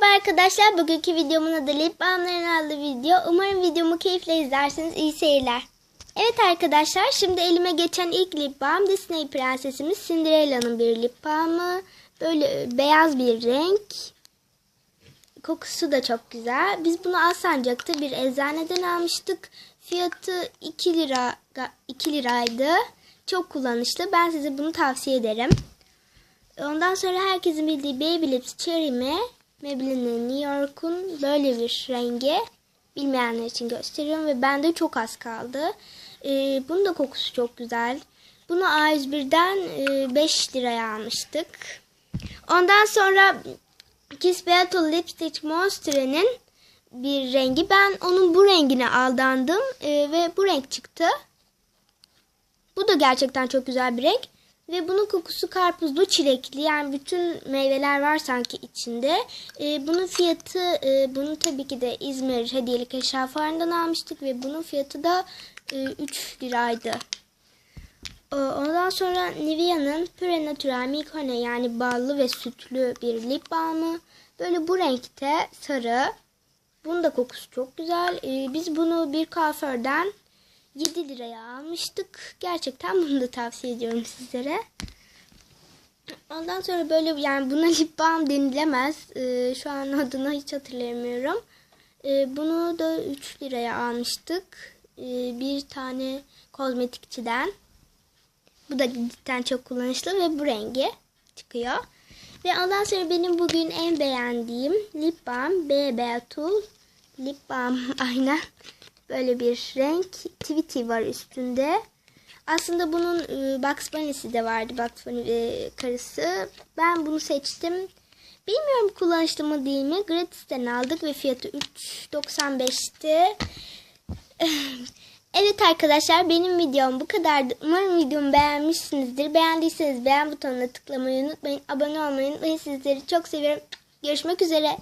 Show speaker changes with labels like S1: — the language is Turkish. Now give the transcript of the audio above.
S1: Merhaba arkadaşlar. Bugünkü videomun adı Lip Balm'ların adlı video. Umarım videomu keyifle izlersiniz. İyi seyirler. Evet arkadaşlar şimdi elime geçen ilk lip balm Disney prensesimiz Cinderella'nın bir lip balmı. Böyle beyaz bir renk. Kokusu da çok güzel. Biz bunu Alsancak'ta bir eczaneden almıştık. Fiyatı 2 lira 2 liraydı. Çok kullanışlı. Ben size bunu tavsiye ederim. Ondan sonra herkesin bildiği Baby Lips Cherry mi? Maybelline'in New York'un böyle bir rengi. Bilmeyenler için gösteriyorum ve bende çok az kaldı. Ee, bunun da kokusu çok güzel. Bunu A101'den e, 5 liraya almıştık. Ondan sonra Kiss Battle Lipstick Monster'ın bir rengi. Ben onun bu rengine aldandım e, ve bu renk çıktı. Bu da gerçekten çok güzel bir renk. Ve bunun kokusu karpuzlu çilekli. Yani bütün meyveler var sanki içinde. Ee, bunun fiyatı, e, bunu tabii ki de İzmir hediyelik eşya fuarından almıştık. Ve bunun fiyatı da e, 3 liraydı. Ee, ondan sonra Nivea'nın Pure Natural Milk Honey yani ballı ve sütlü bir lip balmı. Böyle bu renkte sarı. Bunun da kokusu çok güzel. Ee, biz bunu bir kuaförden 7 liraya almıştık. Gerçekten bunu da tavsiye ediyorum sizlere. Ondan sonra böyle yani buna lip balm denilemez. Ee, şu an adını hiç hatırlayamıyorum. Ee, bunu da 3 liraya almıştık. Ee, bir tane kozmetikçiden. Bu da cidden çok kullanışlı ve bu rengi çıkıyor. Ve ondan sonra benim bugün en beğendiğim lip balm BB Tool lip balm aynen böyle bir renk Tweety var üstünde. Aslında bunun e, Bugs Bunny'si de vardı Bugs Bunny e, karısı. Ben bunu seçtim. Bilmiyorum kullanışlı mı değil mi? Gratis'ten aldık ve fiyatı 3.95'ti. Evet arkadaşlar benim videom bu kadardı. Umarım videomu beğenmişsinizdir. Beğendiyseniz beğen butonuna tıklamayı unutmayın. Abone olmayı unutmayın. Sizleri çok seviyorum. Görüşmek üzere.